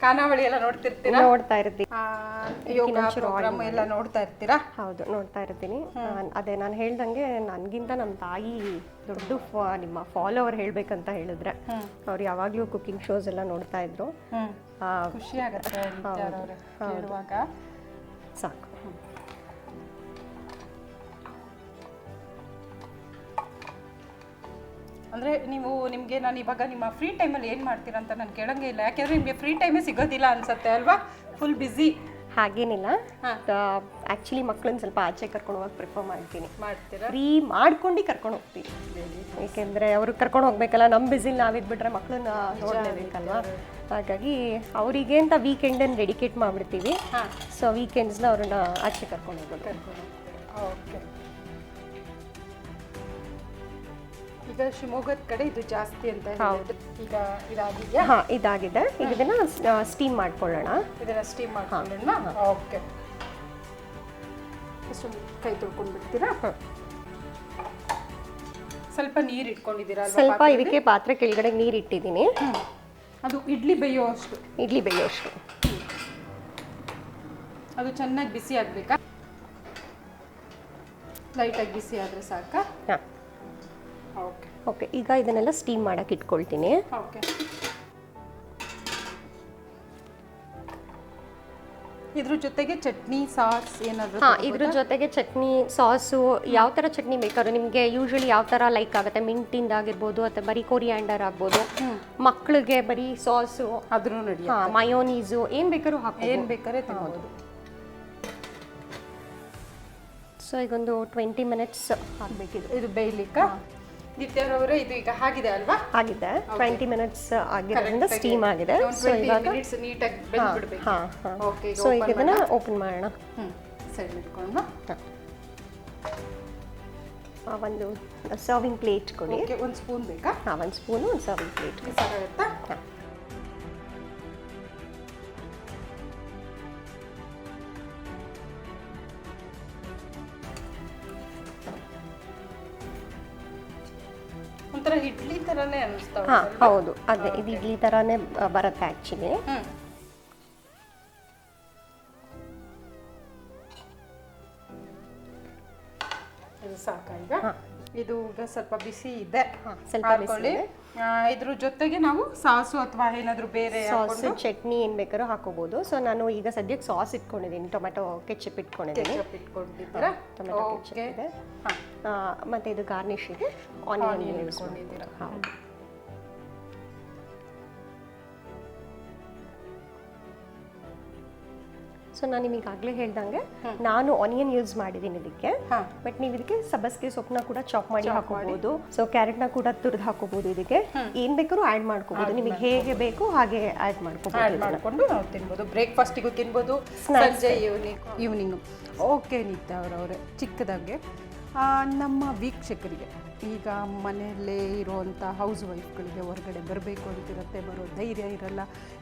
ಖಾನಾವಳಿ ಎಲ್ಲ ನೋಡ್ತಿರ್ತೀರಾ? ನೋಡ್ತಾ ಇರ್ತೀನಿ ಯೋಗ ಪ್ರೋಗ್ರಾಮ್ ಎಲ್ಲ ನೋಡ್ತಾ ಇರ್ತೀರಾ? ಹೌದು ನೋಡ್ತಾ ಇರ್ತೀನಿ. ಅದೇ ನಾನು ಹೇಳ್ದಂಗೆ ನನಗಿಂತ ನಮ್ಮ ತಾಯಿ ದೊಡ್ಡ ನಿಮ್ಮ ಫಾಲೋವರ್ ಹೇಳ್ಬೇಕಂತ ಹೇಳಿದ್ರೆ ಅವ್ರು ಯಾವಾಗ್ಲೂ ಕುಕಿಂಗ್ ಶೋಸ್ ಎಲ್ಲ ನೋಡ್ತಾ ಇದ್ರು. ಖುಷಿ ಆಗತ್ತೆ ಕೇಳುವಾಗ. ಸಾಕು. ಅಂದ್ರೆ ನೀವು ನಿಮಗೆ ನಾನು ಇವಾಗ ನಿಮ್ಮ ಫ್ರೀ ಟೈಮಲ್ಲಿ ಏನು ಮಾಡ್ತೀರಾ ಅಂತ ನಾನು ಕೇಳಂಗೆ ಇಲ್ಲ. ಯಾಕೆಂದರೆ ನಿಮಗೆ ಫ್ರೀ ಟೈಮೇ ಸಿಗೋದಿಲ್ಲ ಅನ್ಸುತ್ತೆ ಅಲ್ವಾ? ಫುಲ್ ಬ್ಯುಸಿ ಹಾಗೇನಿಲ್ಲ. ಆ್ಯಕ್ಚುಲಿ ಮಕ್ಕಳನ್ನ ಸ್ವಲ್ಪ ಆಚೆ ಕರ್ಕೊಂಡು ಹೋಗಕ್ಕೆ ಪ್ರಿಫರ್ ಮಾಡ್ತೀನಿ. ಫ್ರೀ ಮಾಡ್ಕೊಂಡು ಕರ್ಕೊಂಡು ಹೋಗ್ತೀನಿ. ಏಕೆಂದರೆ ಅವ್ರಿಗೆ ಕರ್ಕೊಂಡು ಹೋಗ್ಬೇಕಲ್ಲ ನಮ್ಮ ಬಿಸಿಲಿ ನಾವಿದ್ಬಿಟ್ರೆ ಮಕ್ಕಳನ್ನ ನೋಡಲೇಬೇಕಲ್ವಾ? ಹಾಗಾಗಿ ಅವರಿಗೆ ಅಂತ ವೀಕೆಂಡನ್ನು ಡೆಡಿಕೇಟ್ ಮಾಡಿಬಿಡ್ತೀವಿ. ಸೊ ವೀಕೆಂಡ್ಸ್ನ ಅವ್ರನ್ನ ಆಚೆ ಕರ್ಕೊಂಡು ಹೋಗೋದು. ಓಕೆ ಈಗ ಶಿವಮೊಗ್ಗದ ಕಡೆ ಇದು ಜಾಸ್ತಿ ಅಂತ ಹೇಳಿದ್ರು ಈಗ ಇದಾಗಿದೆ ಹಾ ಇದಾಗಿದೆ. ಈಗ ಇದನ್ನ ಸ್ಟೀಮ್ ಮಾಡ್ಕೊಳ್ಳೋಣ. ಇದನ್ನ ಸ್ಟೀಮ್ ಮಾಡ್ಕೊಳ್ಳೋಣ? ಓಕೆ ಅಷ್ಟು ಕೈ ತೊಳ್ಕೊಂಡು ಬಿಡ್ತೀರಾ? ಸ್ವಲ್ಪ ನೀರು ಇಟ್ಕೊಂಡಿದ್ದೀರಾ ಸ್ವಲ್ಪ ಇದಕ್ಕೆ ಪಾತ್ರೆ ಕೆಳಗಡೆ ನೀರು ಇಟ್ಟಿದ್ದೀನಿ. ಅದು ಇಡ್ಲಿ ಬೇಯೋ ಅಷ್ಟು. ಇಡ್ಲಿ ಬೇಯೋ ಅಷ್ಟು. ಅದು ಚೆನ್ನಾಗಿ ಬಿಸಿ ಆಗಬೇಕಾ? ಲೈಟಾಗಿ ಬಿಸಿ ಆದರೆ ಸಾಕಾ? ಹಾಂ. ಓಕೆ ಈಗ ಇದನ್ನೆಲ್ಲ ಸ್ಟೀಮ್ ಮಾಡೋಕೆ ಇಟ್ಕೊಳ್ತೀನಿ. ಓಕೆ. ಇದ್ರ ಜೊತೆಗೆ ಚಟ್ನಿ ಸಾಸ್ ಏನಾದರೂ ಹಾಂ ಇದ್ರ ಜೊತೆಗೆ ಚಟ್ನಿ ಸಾಸು ಯಾವ ಥರ ಚಟ್ನಿ ಬೇಕಾದ್ರೂ ನಿಮಗೆ ಯೂಶ್ವಲಿ ಯಾವ ಥರ ಲೈಕ್ ಆಗುತ್ತೆ? ಮಿಂಟಿಂದ ಆಗಿರ್ಬೋದು ಅಥವಾ ಬರೀ ಕೊರಿಯಾಂಡರ್ ಆಗ್ಬೋದು. ಮಕ್ಕಳಿಗೆ ಬರೀ ಸಾಸು ಅದ್ರೂ ನಡಿ ಹಾಂ ಮಯೋನೀಸು ಏನು ಬೇಕಾದ್ರೂ ಹಾಕಿ ಏನು ಬೇಕಾದ್ರೆ ತಿನ್ನೋದು ಸೊ ಈಗೊಂದು ಟ್ವೆಂಟಿ ಮಿನಿಟ್ಸ್ ಆಗಬೇಕಿದೆ ಇದು ಬೇಯ್ಲಿಕ್ಕ? ನಿತ್ಯರವರೇ ಇದು ಈಗ ಆಗಿದೆ ಅಲ್ವಾ? ಆಗಿದೆ. ಟ್ವೆಂಟಿ ಮಿನಿಟ್ಸ್ ಆಗಿರೋದ್ರಿಂದ ಸ್ಟೀಮ್ ಆಗಿದೆ. ಸೊ ಇವಾಗ ನೀಟಾಗಿ ಬೆಂದ್ಬಿಡ್ಬೇಕು. ಹಾಂ ಹಾಂ. ಓಕೆ ಸೊ ಈಗ ಇದನ್ನು ಓಪನ್ ಮಾಡೋಣ? ಹ್ಞೂ ಸೈಡ್ ಆ, ಒಂದು ಸರ್ವಿಂಗ್ ಪ್ಲೇಟ್ ಕೊಡಿ. ಒಂದು ಸ್ಪೂನ್ ಬೇಕಾ? ಹಾಂ ಒಂದು ಸ್ಪೂನು ಒಂದು ಸರ್ವಿಂಗ್ ಪ್ಲೇಟ್ ಸಾಕಾಗುತ್ತಾ ಒಂಥರ ಹಾಂ ಹೌದು. ಅದೇ ಇದು ಇಡ್ಲಿ ಥರನೇ ಆ, ಬರುತ್ತೆ ಆ್ಯಕ್ಚುಲಿ ಇದು ಈಗ? ಇದು ಈಗ ಸ್ವಲ್ಪ ಬಿಸಿ ಇದೆ. ಸ್ವಲ್ಪ ಹಾಕೊಳ್ಳಿ. ಇದ್ರ ಜೊತೆಗೆ ನಾವು ಸಾಸು ಅಥವಾ ಏನಾದರೂ ಬೇರೆ ಸಾಸ್ ಚಟ್ನಿ ಏನು ಬೇಕಾದ್ರೂ ಹಾಕೋಬಹುದು ಸೊ ನಾನು ಈಗ ಸದ್ಯಕ್ಕೆ ಸಾಸ್ ಇಟ್ಕೊಂಡಿದ್ದೀನಿ. ಟೊಮೆಟೊ ಕೆಚಪ್ ಇಟ್ಕೊಂಡಿದ್ದೀನಿ. ಟೊಮೆಟೊ ಕೆಚಪ್ ಇದೆ. ಮತ್ತೆ ಇದು ಗಾರ್ನಿಷಿಗೆ ಆನಿಯನ್ ಆನಿಯನ್ ಯೂಸ್ ಇಟ್ಕೊಂಡಿದ್ದೀರಾ? ಹೌದು. ಸೊ ನಾನು ನಿಮಗೆ ಆಗಲೇ ಹೇಳ್ದಂಗೆ ನಾನು ಆನಿಯನ್ ಯೂಸ್ ಮಾಡಿದ್ದೀನಿ ಇದಕ್ಕೆ. ಬಟ್ ನೀವು ಇದಕ್ಕೆ ಸಬ್ಬಸ್ಗೆ ಸೊಪ್ಪನ್ನ ಕೂಡ ಚಾಪ್ ಮಾಡಿ ಹಾಕೋಬಹುದು ಸೊ ಕ್ಯಾರೆಟ್ನ ಕೂಡ ತುರಿದು ಹಾಕೋಬಹುದು ಇದಕ್ಕೆ. ಏನ್ ಬೇಕಾದ್ರೂ ಆಡ್ ಮಾಡ್ಕೋಬಹುದು ನಿಮಗೆ ಹೇಗೆ ಬೇಕು ಹಾಗೆ ಆಡ್ ಆ್ಯಡ್ ಮಾಡ್ಕೋಬಹುದು ಮಾಡಿಕೊಂಡು ನಾವು ತಿನ್ಬೋದು. ಬ್ರೇಕ್ಫಾಸ್ಟಿಗೂ ತಿನ್ಬೋದು. ಸಂಜೆ ಈವ್ನಿಂಗ್ ಈವ್ನಿಂಗು ಓಕೆ ನಿತ್ಯ ಅವರವರೇ. ಚಿಕ್ಕದಾಗೆ ನಮ್ಮ ವೀಕ್ಷಕರಿಗೆ. ಈಗ ಮನೆಯಲ್ಲೇ ಇರುವಂಥ ಹೌಸ್ ವೈಫ್ಗಳಿಗೆ ಹೊರಗಡೆ ಬರಬೇಕು ಅಂತಿರುತ್ತೆ ಬರೋ ಧೈರ್ಯ ಇರಲ್ಲ.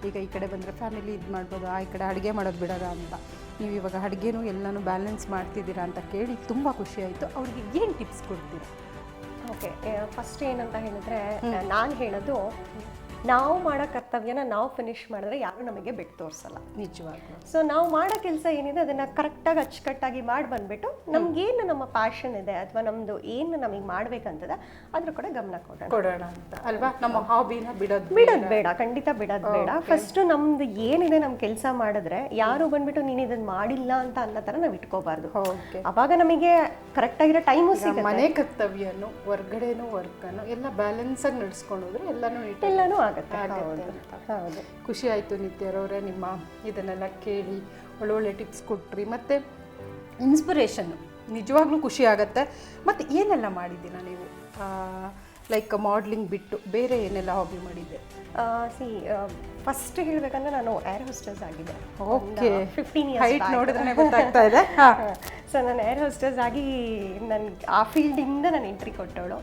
ಈಗ ಈ ಕಡೆ ಬಂದರೆ ಫ್ಯಾಮಿಲಿ ಇದು ಮಾಡ್ಬೋದು ಆ ಈ ಕಡೆ ಅಡುಗೆ ಮಾಡೋದು ಬಿಡೋದ ಅಂತ. ನೀವು ಇವಾಗ ಅಡುಗೆನೂ ಎಲ್ಲನೂ ಬ್ಯಾಲೆನ್ಸ್ ಮಾಡ್ತಿದ್ದೀರಾ ಅಂತ ಕೇಳಿ ತುಂಬ ಖುಷಿ ಆಯಿತು. ಅವ್ರಿಗೆ ಏನು ಟಿಪ್ಸ್ ಕೊಡ್ತೀರಾ? ಓಕೆ ಫಸ್ಟ್ ಏನಂತ ಹೇಳಿದ್ರೆ ನಾನು ಹೇಳೋದು ನಾವು ಮಾಡೋ ಕರ್ತವ್ಯನ ನಾವು ಫಿನಿಶ್ ಮಾಡಿದ್ರೆ ಯಾರು ನಮಗೆ ಬಿಟ್ಟು ತೋರಿಸಲ್ಲ. ನಿಜವಾಗ್ಲೂ. ಸೊ ನಾವು ಮಾಡೋ ಕೆಲಸ ಏನಿದೆ ಅದನ್ನ ಕರೆಕ್ಟಾಗಿ ಅಚ್ಚುಕಟ್ಟಾಗಿ ಮಾಡಿ ಬಂದ್ಬಿಟ್ಟು ನಮ್ಗೇನು ನಮ್ಮ ಪ್ಯಾಷನ್ ಇದೆ ಅಥವಾ ನಮ್ದು ಏನು ನಮಗೆ ಮಾಡಬೇಕಂತದ ಅದ್ರ ಕೂಡ ಗಮನ ಕೊಡೋಣ. ಕೊಡೋಣ ಅಂತ. ಅಲ್ವಾ? ನಮ್ಮ ಹಾಬಿನ ಬಿಡೋದು ಬಿಡೋದು ಬೇಡ ಖಂಡಿತ ಬಿಡೋದು ಬೇಡ. ಫಸ್ಟು ನಮ್ದು ಏನಿದೆ ನಮ್ಮ ಕೆಲಸ ಮಾಡಿದ್ರೆ ಯಾರು ಬಂದ್ಬಿಟ್ಟು ನೀನು ಇದನ್ನು ಮಾಡಿಲ್ಲ ಅಂತ ಅನ್ನೋ ಥರ ನಾವು ಇಟ್ಕೋಬಾರ್ದು. ಓಕೆ ಅವಾಗ ನಮಗೆ ಕರೆಕ್ಟಾಗಿರೋ ಟೈಮು ಸಿಗುತ್ತೆ. ಮನೆ ಕರ್ತವ್ಯನು ಹೊರ್ಗಡೆನೂ ವರ್ಕನ್ನು ಎಲ್ಲ ಬ್ಯಾಲೆನ್ಸ್ ನಡೆಸ್ಕೊಂಡು ಹೋದ್ರೆ ಎಲ್ಲನೂ ಎಲ್ಲಾನು ಆಗುತ್ತೆ. ಆಗುತ್ತೆ. ಹೌದು. ಖುಷಿ ಆಯಿತು ನಿತ್ಯರವರೇ ನಿಮ್ಮ ಇದನ್ನೆಲ್ಲ ಕೇಳಿ ಒಳ್ಳೊಳ್ಳೆ ಟಿಪ್ಸ್ ಕೊಟ್ರಿ. ಮತ್ತು ಇನ್ಸ್ಪಿರೇಷನ್ನು ನಿಜವಾಗ್ಲೂ ಖುಷಿ ಆಗುತ್ತೆ. ಮತ್ತು ಏನೆಲ್ಲ ಮಾಡಿದ್ದೀರಾ ನೀವು? ಲೈಕ್ ಮಾಡ್ಲಿಂಗ್ ಬಿಟ್ಟು ಬೇರೆ ಏನೆಲ್ಲ ಹಾಬಿ ಮಾಡಿದ್ದೆ? ಸಿ ಫಸ್ಟ್ ಹೇಳಬೇಕಂದ್ರೆ ನಾನು ಏರ್ ಹೋಸ್ಟೆಸ್ ಆಗಿದೆ ಓಕೆ ಫಿಫ್ಟೀನ್ ಹೈಟ್ ಇಯರ್ಸ್ ನೋಡಿದ್ರೆ ಗೊತ್ತಾಗ್ತಾ ಇದೆ. *laughs* ಸೊ ನಾನು ಏರ್ ಹೋಸ್ಟೆಸ್ ಆಗಿ ನನ್ ಆ ಫೀಲ್ಡಿಂದ ನಾನು ಎಂಟ್ರಿ ಕೊಟ್ಟವಳು.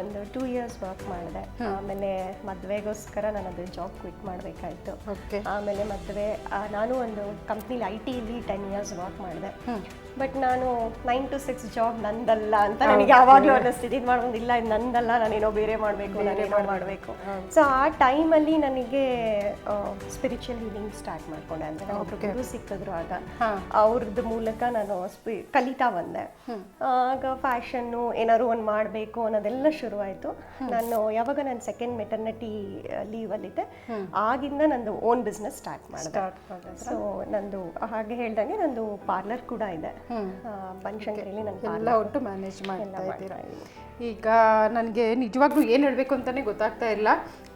ಒಂದು ಟೂ ಇಯರ್ಸ್ ವರ್ಕ್ ಮಾಡಿದೆ. ಆಮೇಲೆ ಮದುವೆಗೋಸ್ಕರ ನಾನು ಅದು ಜಾಬ್ ಕ್ವಿಟ್ ಮಾಡಬೇಕಾಯ್ತು. ಓಕೆ ಆಮೇಲೆ ಮದುವೆ ನಾನು ಒಂದು ಕಂಪ್ನಿಲಿ ಐ ಟಿಲಿ ಟೆನ್ ಇಯರ್ಸ್ ವರ್ಕ್ ಮಾಡಿದೆ. ಬಟ್ ನಾನು ನೈನ್ ಟು ಸಿಕ್ಸ್ ಜಾಬ್ ನಂದಲ್ಲ ಅಂತ ನನಗೆ ಯಾವಾಗಲೂ ಅನ್ನಿಸ್ತಿದ್ದು ಇದು ಮಾಡೋದಿಲ್ಲ ಇದು ನಂದಲ್ಲ ನಾನೇನೋ ಬೇರೆ ಮಾಡಬೇಕು ನಾನೇನೋ ಮಾಡಬೇಕು. ಸೊ ಆ ಟೈಮಲ್ಲಿ ನನಗೆ ಸ್ಪಿರಿಚುವಲ್ ಹೀಲಿಂಗ್ ಸ್ಟಾರ್ಟ್ ಮಾಡ್ಕೊಂಡೆ. ಅಂದರೆ ಒಬ್ರು ಗುರು ಸಿಕ್ಕಿದ್ರು ಆಗ. ಅವ್ರದ್ದು ಮೂಲಕ ನಾನು ಸ್ಪಿ ಕಲಿತಾ ಬಂದೆ. ಆಗ ಫ್ಯಾಷನ್ನು ಏನಾದ್ರು ಒಂದು ಮಾಡಬೇಕು ಅನ್ನೋದೆಲ್ಲ ಶುರುವಾಯಿತು. ನಾನು ಯಾವಾಗ ನಾನು ಸೆಕೆಂಡ್ ಮೆಟರ್ನಿಟಿ ಲೀವಲ್ಲಿದ್ದೆ ಆಗಿಂದ ನಂದು ಓನ್ ಬಿಸ್ನೆಸ್ ಸ್ಟಾರ್ಟ್ ಮಾಡಿದೆ. ಸೊ ನಂದು ಹಾಗೆ ಹೇಳ್ದಂಗೆ ನಂದು ಪಾರ್ಲರ್ ಕೂಡ ಇದೆ. ಬನಶಂಕರಿಲಿ ನನ್ನ ಎಲ್ಲ ಒಟ್ಟು ಮ್ಯಾನೇಜ್ ಮಾಡ್ತಾ ಇದ್ದೀರಾ? ಈಗ ನನಗೆ ನಿಜವಾಗ್ಲೂ ಏನು ಹೇಳಬೇಕು ಅಂತಲೇ ಗೊತ್ತಾಗ್ತಾ ಇಲ್ಲ.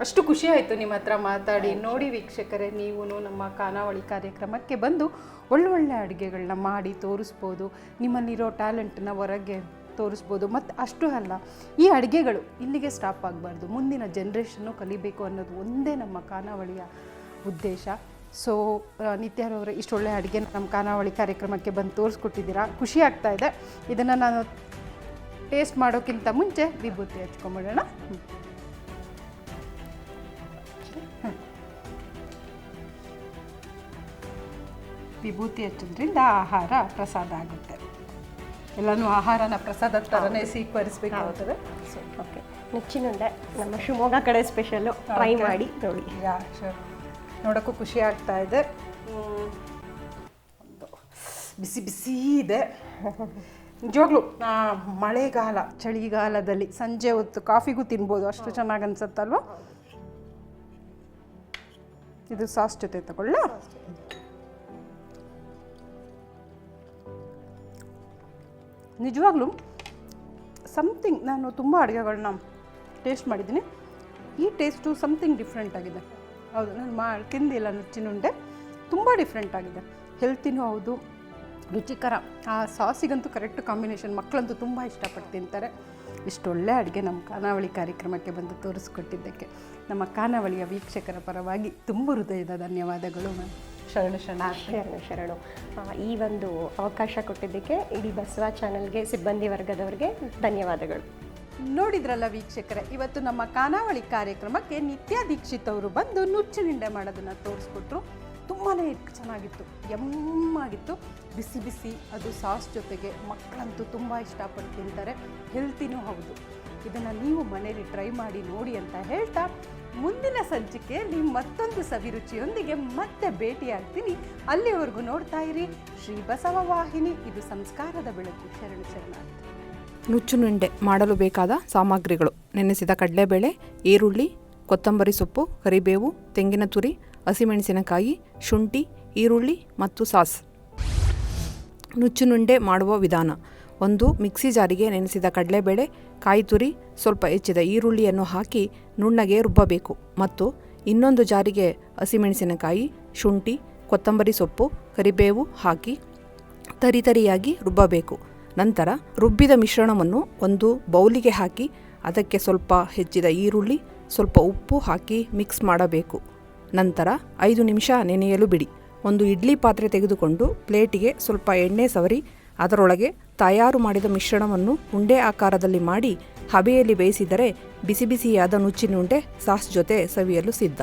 ಅಷ್ಟು ಖುಷಿ ಆಯಿತು ನಿಮ್ಮ ಹತ್ರ ಮಾತಾಡಿ. ನೋಡಿ ವೀಕ್ಷಕರೇ ನೀವು ನಮ್ಮ ಖಾನಾವಳಿ ಕಾರ್ಯಕ್ರಮಕ್ಕೆ ಬಂದು ಒಳ್ಳೊಳ್ಳೆ ಅಡುಗೆಗಳನ್ನ ಮಾಡಿ ತೋರಿಸ್ಬೋದು. ನಿಮ್ಮಲ್ಲಿರೋ ಟ್ಯಾಲೆಂಟನ್ನ ಹೊರಗೆ ತೋರಿಸ್ಬೋದು. ಮತ್ತು ಅಷ್ಟು ಅಲ್ಲ ಈ ಅಡುಗೆಗಳು ಇಲ್ಲಿಗೆ ಸ್ಟಾಪ್ ಆಗಬಾರ್ದು. ಮುಂದಿನ ಜನ್ರೇಷನ್ನು ಕಲಿಬೇಕು ಅನ್ನೋದು ಒಂದೇ ನಮ್ಮ ಖಾನಾವಳಿಯ ಉದ್ದೇಶ. ಸೊ ನಿತ್ಯಾರವರು ಇಷ್ಟೊಳ್ಳೆ ಅಡುಗೆ ನಮ್ಮ ಖಾನಾವಳಿ ಕಾರ್ಯಕ್ರಮಕ್ಕೆ ಬಂದು ತೋರಿಸ್ಕೊಟ್ಟಿದ್ದೀರಾ? ಖುಷಿ ಆಗ್ತಾ ಇದೆ. ಇದನ್ನು ನಾನು ಟೇಸ್ಟ್ ಮಾಡೋಕ್ಕಿಂತ ಮುಂಚೆ ವಿಭೂತಿ ಹಚ್ಕೊಂಬಿಡೋಣ. ವಿಭೂತಿ ಹಚ್ಚೋದ್ರಿಂದ ಆಹಾರ ಪ್ರಸಾದ ಆಗುತ್ತೆ. ಎಲ್ಲನೂ ಆಹಾರನ ಪ್ರಸಾದ ಥರನೇ ಸ್ವೀಕರಿಸಬೇಕಾಗುತ್ತದೆ. ಸೊ ಓಕೆ ನೆಚ್ಚಿನುಂಡೆ ನಮ್ಮ ಶಿವಮೊಗ್ಗ ಕಡೆ ಸ್ಪೆಷಲ್ಲು ಟ್ರೈ ಮಾಡಿ ನೋಡಿ. ಯಾ ಶೂರ್ ನೋಡೋಕ್ಕೂ ಖುಷಿ ಆಗ್ತಾ ಇದೆ. ಬಿಸಿ ಬಿಸಿ ಇದೆ. ನಿಜವಾಗ್ಲೂ ಮಳೆಗಾಲ ಚಳಿಗಾಲದಲ್ಲಿ ಸಂಜೆ ಹೊತ್ತು ಕಾಫಿಗೂ ತಿನ್ಬೋದು. ಅಷ್ಟು ಚೆನ್ನಾಗಿ ಅನ್ಸುತ್ತಲ್ವ? ಇದು ಸಾಸ್ ಜೊತೆ ತಗೊಳ್ಳ? ನಿಜವಾಗ್ಲೂ ಸಮಥಿಂಗ್ ನಾನು ತುಂಬ ಅಡುಗೆಗಳನ್ನ ಟೇಸ್ಟ್ ಮಾಡಿದ್ದೀನಿ. ಈ ಟೇಸ್ಟು ಸಮಥಿಂಗ್ ಡಿಫ್ರೆಂಟ್ ಆಗಿದೆ. ಹೌದು, ನಾನು ಮಾ, ತಿಂದಿಲ್ಲ ನುಚ್ಚಿನುಂಡೆ ತುಂಬ ಡಿಫ್ರೆಂಟ್ ಆಗಿದೆ. ಹೆಲ್ತಿನೂ ಹೌದು, ರುಚಿಕರ. ಆ ಸಾಸಿಗಂತೂ ಕರೆಕ್ಟ್ ಕಾಂಬಿನೇಷನ್ ಮಕ್ಕಳಂತೂ ತುಂಬ ಇಷ್ಟಪಟ್ಟು ತಿಂತಾರೆ. ಇಷ್ಟೊಳ್ಳೆ ಅಡುಗೆ ನಮ್ಮ ಖಾನಾವಳಿ ಕಾರ್ಯಕ್ರಮಕ್ಕೆ ಬಂದು ತೋರಿಸ್ಕೊಟ್ಟಿದ್ದಕ್ಕೆ. ನಮ್ಮ ಖಾನಾವಳಿಯ ವೀಕ್ಷಕರ ಪರವಾಗಿ ತುಂಬ ಹೃದಯದ ಧನ್ಯವಾದಗಳು ಮ್ಯಾಮ್ ಶರಣ ಶರಣಾರ್ಥಿ. ಶರಣು ಶರಣು. ಈ ಒಂದು ಅವಕಾಶ ಕೊಟ್ಟಿದ್ದಕ್ಕೆ ಇಡೀ ಬಸವ ಚಾನಲ್ಗೆ ಸಿಬ್ಬಂದಿ ವರ್ಗದವರಿಗೆ ಧನ್ಯವಾದಗಳು. ನೋಡಿದ್ರಲ್ಲ ವೀಕ್ಷಕರೇ ಇವತ್ತು ನಮ್ಮ ಖಾನಾವಳಿ ಕಾರ್ಯಕ್ರಮಕ್ಕೆ ನಿತ್ಯ ದೀಕ್ಷಿತ್ ಅವರು ಬಂದು ನುಚ್ಚಿನಿಂಡೆ ಮಾಡೋದನ್ನು ತೋರಿಸ್ಕೊಟ್ರು. ತುಂಬಾ ಚೆನ್ನಾಗಿತ್ತು ಎಮ್ಮಾಗಿತ್ತು. ಬಿಸಿ ಬಿಸಿ ಅದು ಸಾಸ್ ಜೊತೆಗೆ ಮಕ್ಕಳಂತೂ ತುಂಬ ಇಷ್ಟಪಟ್ಟು ತಿಂತಾರೆ. ಹೆಲ್ತಿನೂ ಹೌದು. ಇದನ್ನು ನೀವು ಮನೇಲಿ ಟ್ರೈ ಮಾಡಿ ನೋಡಿ ಅಂತ ಹೇಳ್ತಾ ಮುಂದಿನ ಸಂಚಿಕೆಯಲ್ಲಿ ಮತ್ತೊಂದು ಸವಿರುಚಿಯೊಂದಿಗೆ ಮತ್ತೆ ಭೇಟಿಯಾಗ್ತೀನಿ. ಅಲ್ಲಿವರೆಗೂ ನೋಡ್ತಾ ಇರಿ. ಶ್ರೀ ಬಸವ ವಾಹಿನಿ, ಇದು ಸಂಸ್ಕಾರದ ಬೆಳಕು. ಶರಣು ಶರಣಾರ್ಥಿ ನುಚ್ಚುನುಂಡೆ ಮಾಡಲು ಬೇಕಾದ ಸಾಮಗ್ರಿಗಳು. ನೆನೆಸಿದ ಕಡಲೆಬೇಳೆ, ಈರುಳ್ಳಿ, ಕೊತ್ತಂಬರಿ ಸೊಪ್ಪು, ಕರಿಬೇವು, ತೆಂಗಿನ ತುರಿ, ಹಸಿಮೆಣಸಿನಕಾಯಿ, ಶುಂಠಿ, ಈರುಳ್ಳಿ ಮತ್ತು ಸಾಸ್. ನುಚ್ಚುನುಂಡೆ ಮಾಡುವ ವಿಧಾನ. ಒಂದು ಮಿಕ್ಸಿ ಜಾರಿಗೆ ನೆನೆಸಿದ ಕಡಲೆಬೇಳೆ ಕಾಯಿ ತುರಿ ಸ್ವಲ್ಪ ಹೆಚ್ಚಿದ ಈರುಳ್ಳಿಯನ್ನು ಹಾಕಿ ನುಣ್ಣಗೆ ರುಬ್ಬಬೇಕು ಮತ್ತು ಇನ್ನೊಂದು ಜಾರಿಗೆ ಹಸಿಮೆಣಸಿನಕಾಯಿ, ಶುಂಠಿ, ಕೊತ್ತಂಬರಿ ಸೊಪ್ಪು, ಕರಿಬೇವು ಹಾಕಿ ತರಿತರಿಯಾಗಿ ರುಬ್ಬಬೇಕು. ನಂತರ ರುಬ್ಬಿದ ಮಿಶ್ರಣವನ್ನು ಒಂದು ಬೌಲಿಗೆ ಹಾಕಿ ಅದಕ್ಕೆ ಸ್ವಲ್ಪ ಹೆಚ್ಚಿದ ಈರುಳ್ಳಿ, ಸ್ವಲ್ಪ ಉಪ್ಪು ಹಾಕಿ ಮಿಕ್ಸ್ ಮಾಡಬೇಕು. ನಂತರ ಐದು ನಿಮಿಷ ನೆನೆಯಲು ಬಿಡಿ. ಒಂದು ಇಡ್ಲಿ ಪಾತ್ರೆ ತೆಗೆದುಕೊಂಡು ಪ್ಲೇಟಿಗೆ ಸ್ವಲ್ಪ ಎಣ್ಣೆ ಸವರಿ ಅದರೊಳಗೆ ತಯಾರು ಮಾಡಿದ ಮಿಶ್ರಣವನ್ನು ಉಂಡೆ ಆಕಾರದಲ್ಲಿ ಮಾಡಿ ಹಬೆಯಲ್ಲಿ ಬೇಯಿಸಿದರೆ ಬಿಸಿ ಬಿಸಿಯಾದ ನುಚ್ಚಿನುಂಡೆ ಸಾಸ್ ಜೊತೆ ಸವಿಯಲು ಸಿದ್ಧ.